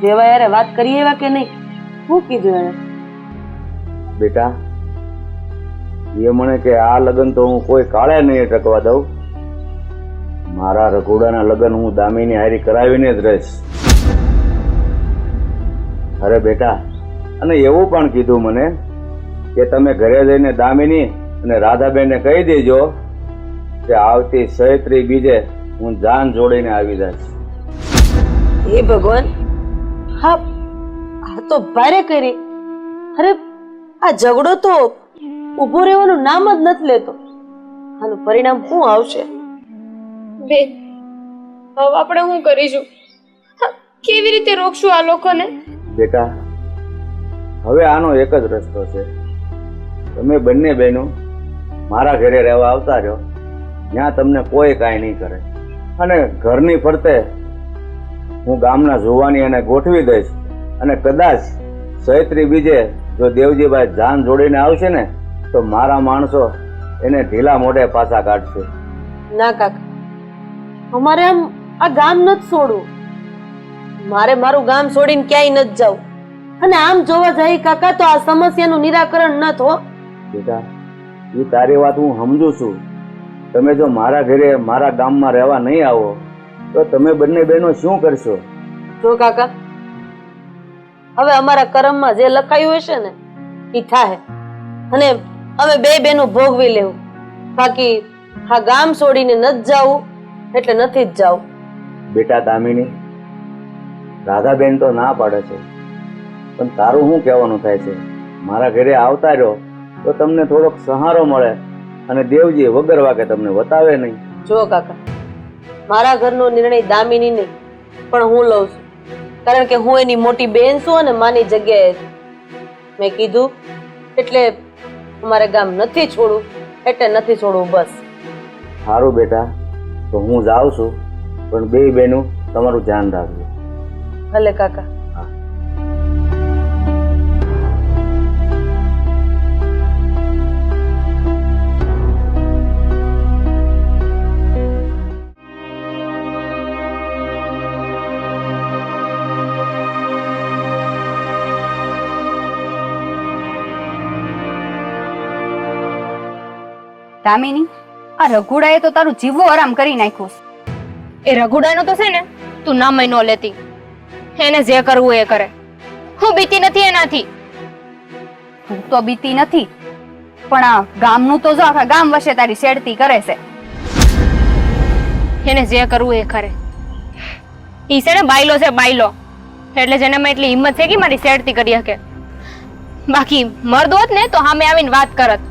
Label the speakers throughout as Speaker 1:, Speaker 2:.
Speaker 1: જેવા યારે વાત કરી એવા કે નહીં? શું કીધું એને
Speaker 2: બેટા એ મને કે આ લગ્ન તો હું કોઈ કાળે નહીં ટકવા દઉં. મારા રઘુડાના લગ્ન હું દામીની હારી કરાવીને જ રહીશ. અરે બેટા અને એવું પણ કીધું મને કે તમે ઘરે જઈને દામિની અને રાધાબેનને કહી દેજો કે આવતી સૈત્રી બીજે હું જાન જોડીને આવી જઈશ.
Speaker 1: હે ભગવાન હા આ તો ભારે કરી. અરે આ ઝઘડો તો ઊભો રહેવાનું નામ જ નથી લેતો. આનું પરિણામ શું આવશે?
Speaker 3: બે હવે આપણે શું કરીશું? કેવી રીતે રોકશું આ લોકોને?
Speaker 2: બેટા હવે આનો એક જ રસ્તો છે. તમે બંને બહેનો મારા ઘરે રહેવા આવતા રહ્યો ત્યાં તમને કોઈ કાંઈ નહીં કરે. અને ઘરની ફરતે હું ગામના જોવાની એને ગોઠવી દઈશ. અને કદાચ સૈત્રી બીજે જો દેવજીભાઈ જાન જોડીને આવશે ને તો મારા માણસો એને ઢીલા મોઢે પાછા કાઢશે.
Speaker 1: ના કાકા અમારે આમ આ ગામ નથી છોડવું. મારે મારું ગામ છોડીને ક્યાંય નથી જવું અને આમ જોવા જાય કાકા તો આ સમસ્યાનું નિરાકરણ ન થો.
Speaker 2: બેટા એ તારી વાત હું સમજુ છું. તમે જો મારા ઘરે મારા ગામમાં રહેવા નહીં આવો તો તમે બંને બહેનો શું કરશો?
Speaker 1: જો કાકા હવે અમારા કર્મમાં જે લખાયું હશે ને એ થાય અને અમે બે બેનો ભોગવી લેવું. બાકી આ ગામ છોડીને નથી જવું એટલે નથી જ જવું.
Speaker 2: બેટા દામિની રાધાબેન તો ના પાડે છે. પણ તારું શું કહેવાનું થાય છે? મારા ઘરે આવતા રહ્યો તો તમને થોડોક સહારો મળે અને દેવજી વગર વાગે તમને બતાવે નહીં.
Speaker 1: જો કાકા મારા ઘરનો નિર્ણય દામિની નહીં પણ હું લઉં છું. કારણ કે હું એની મોટી બહેન છું અને માની જગ્યાએ છું. મેં કીધું એટલે અમારે ગામ નથી છોડવું એટલે નથી છોડવું બસ.
Speaker 2: સારું બેટા તો હું જાઉં છું પણ બે બહેનું તમારું ધ્યાન રાખજો.
Speaker 1: ભલે કાકા.
Speaker 4: દામિની આ રઘુડાએ તો તારું જીવો આરામ કરી નાખ્યું
Speaker 3: એ રઘુડાનો તો છે ને તું ના મહિનો લેતી. એને જે કરવું એ કરે. હું બીતી નથી એનાથી.
Speaker 4: તું તો બીતી નથી. પણ આ ગામનું તો જો આખા ગામ વશે તારી શેડતી કરે છે.
Speaker 3: એને જે કરવું એ કરે. ઈ છે ને બાયલો છે બાયલો. એટલે જેને મેં એટલી હિંમત છે કે મારી શેડતી કરી શકે. બાકી મર્દ હોત ને તો સામે આવીને વાત કરત.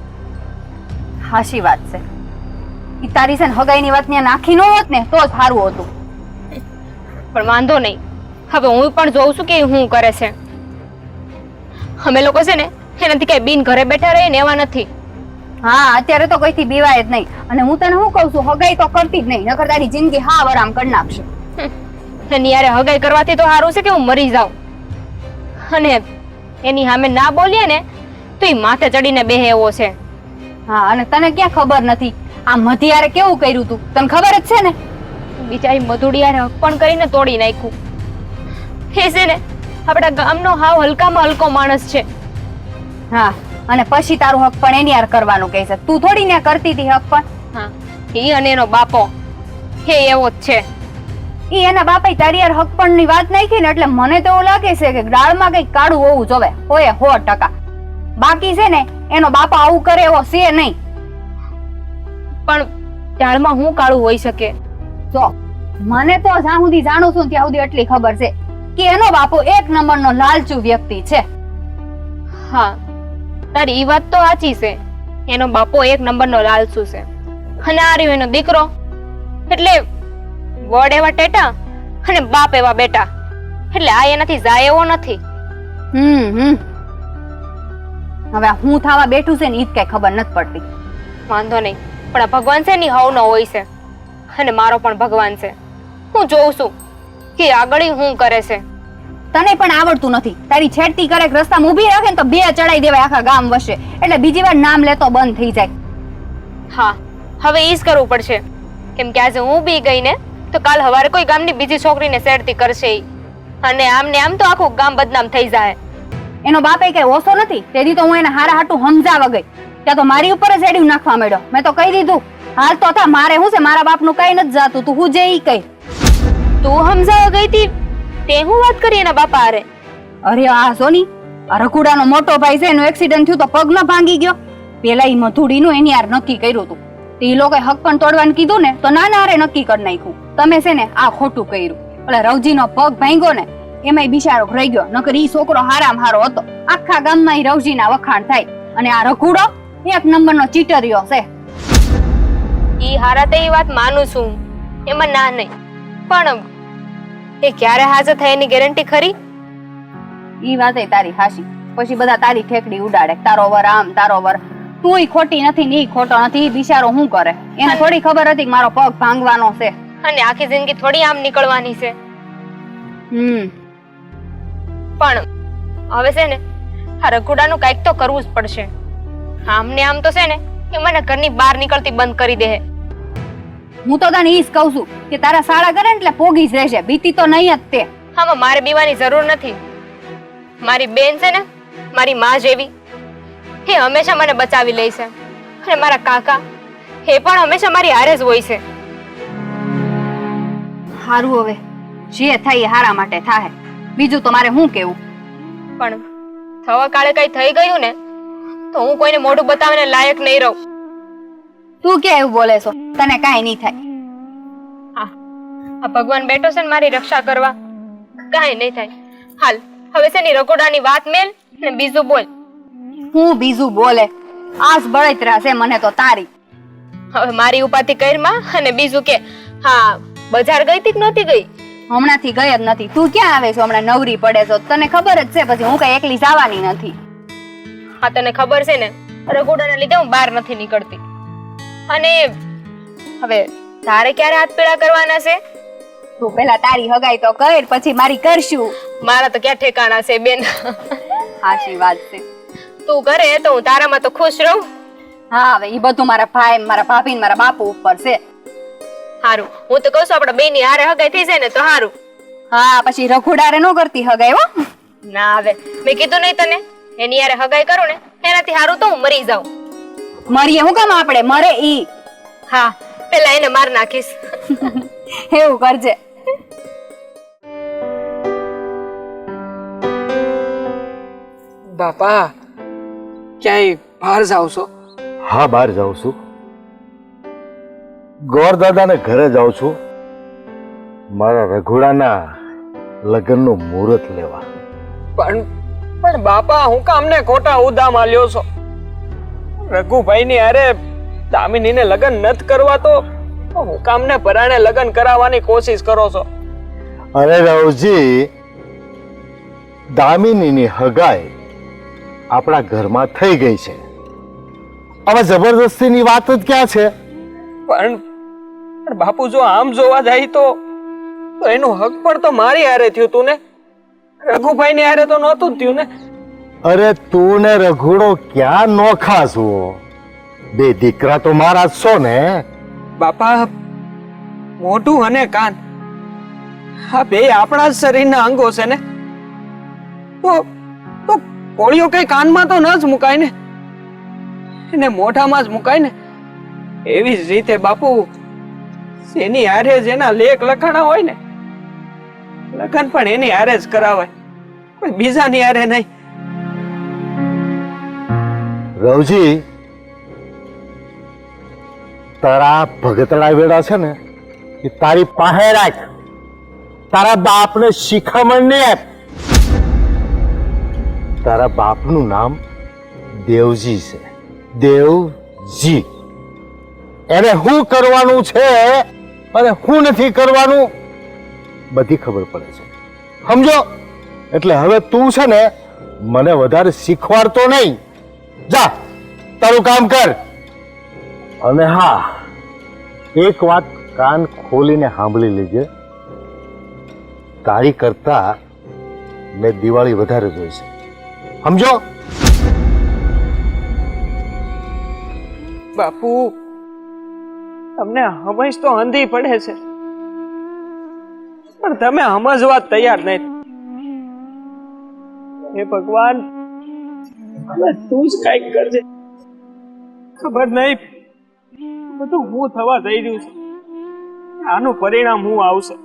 Speaker 4: હાશી વાત છે. ઈ તારી છે ને હગાઈની વાત ત્યાં નાખી ન હોત ને તો જ સારું હતું.
Speaker 3: પણ વાંધો નહીં. હવે હું પણ જોઉં છું કે હું કરે છે. અમે લોકો છે ને એનાથી કઈ બિન ઘરે બેઠા રહીએ ને એવા નથી.
Speaker 4: હા અત્યારે તો કોઈથી બીવાય જ નહીં. અને હું તને શું કહું છું હગાઈ તો કરતી જ નહીં નકર તારી જિંદગી હા વરામ કરી નાખશે.
Speaker 3: એની યારે હગાઈ કરવાથી તો સારું છે કે હું મરી જાઉં. અને એની સામે ના બોલીએ ને તો એ માથે ચડીને બેહે એવો છે.
Speaker 4: હા અને તને ક્યાં ખબર નથી? આ મધિયારે કેવું કર્યું તું? તને ખબર જ છે ને?
Speaker 3: બિચારી મધુડિયારે અર્પણ કરીને તોડી નાખ્યું. એ છે ને આપણા ગામનો હાવ હલકામાં હલકો માણસ છે.
Speaker 4: હા અને પછી તારું હક પણ એની યાર કરવાનું કહે છે. તું થોડી ને કરતી હતી હક પણ.
Speaker 3: હા એ અને એનો બાપો. હે એવો જ છે.
Speaker 4: એ એના બાપે તારી યાર હક પણ ની વાત નાખી ને એટલે મને તો એવું લાગે છે કે દાળમાં કઈ કાળું હોવું જોવે હોય સો ટકા. બાકી છે ને એનો બાપા આવું કરે એવો છે નહીં.
Speaker 3: પણ દાળમાં હું કાળું હોઈ શકે?
Speaker 4: જો મને તો જ્યાં સુધી જાણું છું ત્યાં સુધી એટલી ખબર છે કે એનો બાપો એક નંબરનો લાલચુ વ્યક્તિ છે.
Speaker 3: હા તારી ઈ વાત તો સાચી છે. એનો બાપો એક નંબરનો લાલચુ છે. અને આ રહ્યો એનો દીકરો. એટલે વડ એવા ટેટા અને બાપ એવા બેટા. એટલે આ એનાથી જાય એવો નથી.
Speaker 4: હમ હમ. હવે હું થવા બેઠું છે ને ઈ જ કઈ ખબર નથી પડતી.
Speaker 3: વાંધો નહીં પણ આ ભગવાન છે ની હવનો હોય છે. અને મારો પણ ભગવાન છે. હું જોઉં છું કે આગળ હું કરે છે.
Speaker 4: તને પણ આવડતું નથી. તારી છેડતી કરે રસ્તામાં ઊભી રાખે ને તો બે ચડાઈ દેવાય આખા ગામ વસે. એટલે બીજી વાર નામ લેતો બંધ થઈ જાય.
Speaker 3: હા હવે ઈ જ કરવું પડશે. કેમ કે આજે હું બી ગઈ ને તો કાલ હવારે કોઈ ગામની બીજી છોકરીને શેરતી કરશે. અને આમ ને આમ તો આખું ગામ બદનામ થઈ જાય.
Speaker 4: એનો બાપે કઈ ઓછો નથી? તેથી તો હું એને હારા હાટું સમજાવા ગઈ. ત્યાં તો મારી ઉપર જ એડ્યું નાખવા માંડ્યો. મેં તો કહી દીધું. હાલ તો થા મારે શું છે? મારા બાપનું કઈ નથી જાતું. તું હું જે ઈ કઈ
Speaker 3: તું સમજાવા ગઈ તી? તે હું વાત કરી એના બાપા હારે?
Speaker 4: અરે આ સોની આ રઘુડાનો મોટો ભાઈ છે એનું એક્સિડન્ટ થયું તો પગ ન ભાંગી ગયો. પેલા ઈ મધુડીનું એની યાર નક્કી કર્યું હતું તે લોકોએ હક પણ તોડવાનું કીધું ને તો ના ના હારે નક્કી કરી નાખ્યું. તમે છે ને આ ખોટું કર્યું. એટલે રવજીનો પગ ભાંગ્યો ને એમાંય બિચારો રહી ગયો. નકર ઈ છોકરો હારામ હારો હતો. આખા ગામમાં ઈ રવજીના વખાણ થાય. અને આ રઘુડો એક નંબરનો ચીટરિયો છે.
Speaker 3: ઈ હારા તે વાત માનું છું. એમાં ના નહીં. પણ એ ક્યારે હાજર થાય એની ગેરંટી ખરી?
Speaker 4: ઈ વાતે તારી હાશી. પછી બધા તારી ઠેકડી ઉડાડે. તારો વર આમ તારો વર. તુંય ખોટી નથી ને ખોટો નથી. ઈ બિચારો શું કરે? એને થોડી ખબર હતી કે મારો પગ ભાંગવાનો છે.
Speaker 3: અને આખી જિંદગી થોડી આમ નીકળવાની છે.
Speaker 4: હમ.
Speaker 3: પણ હવે છે ને આ રઘુડાનું કાંઈક તો કરવું જ પડશે. આમ ને આમ તો છે ને એ મને ઘરની બહાર નીકળતી બંધ કરી દે
Speaker 4: હું. તો તને ઈ જ કહું છું કે તારા શાળા કરે ને એટલે પોગી જ રહેશે બીતી તો નહીં જ તે.
Speaker 3: આમાં મારે બીવાની જરૂર નથી. મારી બેન છે ને મારી માં જેવી એ હંમેશા મને બચાવી લે છે. અને મારા કાકા એ પણ હંમેશા મારી હારે જ હોય છે.
Speaker 4: સારું હવે જે થાય એ હારા માટે થાય બીજું તો મારે શું કેવું?
Speaker 3: પણ થવા કાળે કઈ થઈ ગયું ને તો હું કોઈને મોઢું બતાવીને લાયક નહીં રહું.
Speaker 4: તું કે એવું બોલે છો? તને કાંઈ નહીં થાય.
Speaker 3: હા આ ભગવાન બેઠો છે ને મારી રક્ષા કરવા. કાંઈ નહીં થાય. હાલ હવે છે ની રગોડાની વાત મેલ ને બીજું બોલ.
Speaker 4: હું બીજું બોલે? આસ બળતરા છે મને તો તારી.
Speaker 3: હવે મારી ઉપાધિ કરમાં અને બીજું કે હા બજાર ગઈ તી કે નહોતી ગઈ?
Speaker 4: હમણાંથી ગઈ જ નથી. તું ક્યાં આવે છો? હમણાં નવરી પડે છો. તને ખબર જ છે પછી હું કઈ એકલી જવાની નથી.
Speaker 3: હા તને ખબર છે ને રઘોડાના લીધે હું બહાર નથી નીકળતી. અને હવે તારે ક્યારે હાથ પીળા કરવાના છે?
Speaker 4: તું પેલા તારી હગાઈ તો કર પછી મારી કરશું.
Speaker 3: મારા તો ક્યાં ઠેકાણા છે બેન?
Speaker 4: હાશી વાત છે.
Speaker 3: તું કરે તો હું તારામાં તો ખુશ રહું.
Speaker 4: હા હવે એ બધું મારા ભાઈ મારા ભાભી મારા બાપુ ઉપર છે.
Speaker 3: હારું. હું તો કહું છું આપડા બેની હારે હગાઈ થઈ જાય ને તો હારું.
Speaker 4: હા પછી રઘુડારે નો કરતી હગાઈ હો.
Speaker 3: ના હવે મેં કીધું નહીં તને એની હારે હગાઈ કરું ને એનાથી હારું તો હું મરી જાઉં.
Speaker 4: મરીએ હું કામ આપણે? મરે ઈ.
Speaker 3: હા પેલા એને માર નાખીશ.
Speaker 4: એવું કરજે.
Speaker 5: બાપા ક્યાંય બહાર જાવ છો?
Speaker 6: હા બહાર જાઉં છું. ગોરદાદાને ઘરે જાઉં છું. મારા રઘુડાના લગ્નનું મુહૂર્ત લેવા.
Speaker 5: પણ પણ બાપા હું કામને ખોટા ઉદા માલ્યો છો? રઘુભાઈની અરે દામિનીને લગ્ન નથી કરવા તો હું કામને પરાણે લગ્ન કરાવવાની કોશિશ કરો છો?
Speaker 6: અરે રવજી દામિનીની હગાઈ આપણા ઘરમાં થઈ ગઈ છે. હવે જબરદસ્તીની વાત જ ક્યાં છે?
Speaker 5: પણ પણ બાપુ જો આમ જોવા જાય તો તો એનું હક પણ તો મારી હારે થયું તું ને. રઘુભાઈ ની હારે તો નહોતું થયું ને.
Speaker 6: અરે તું ને રઘુડો ક્યાં નોખા છો બે દીકરા તો મારા છો ને.
Speaker 5: બાપા મોઢું અને કાન. આ બે આપણા જ શરીરના અંગો છે ને. તો તો કોળીઓ કઈ કાનમાં તો ન જ મુકાય ને. એને મોઢામાં જ મુકાય ને. એવી જ રીતે બાપુ એની હારે જેના લેખ લખાણા હોય ને. લખન પણ એની હારે જ કરાવાય. કોઈ બીજાની હારે નહીં.
Speaker 6: રવજી, તારા ભગતડા વેડા છે ને, એ તારી પાસે રાખ. તારા બાપને શિખામણ ને આપ. તારા બાપનું નામ દેવજી છે. દેવજી. એને શું કરવાનું છે? અને શું નથી કરવાનું? બધી ખબર પડે છે. સમજો? એટલે હવે તું છે ને મને વધારે શીખવાડતો નહીં. જા, તારું કામ કર. અને હા, એક વાત કાન ખોલીને સાંભળી લેજે. તારી કરતા મેં દિવાળી વધારે જોઈ છે. સમજો?
Speaker 5: બાપુ તમને હંમેશ તો અંધી પડે છે. પણ તમે સમજવા તૈયાર નહીં. હે ભગવાન તું જ કંઈક કરજે. ખબર નહીં, બધું હું થવા જઈ રહ્યું છે. આનું પરિણામ હું આવશે.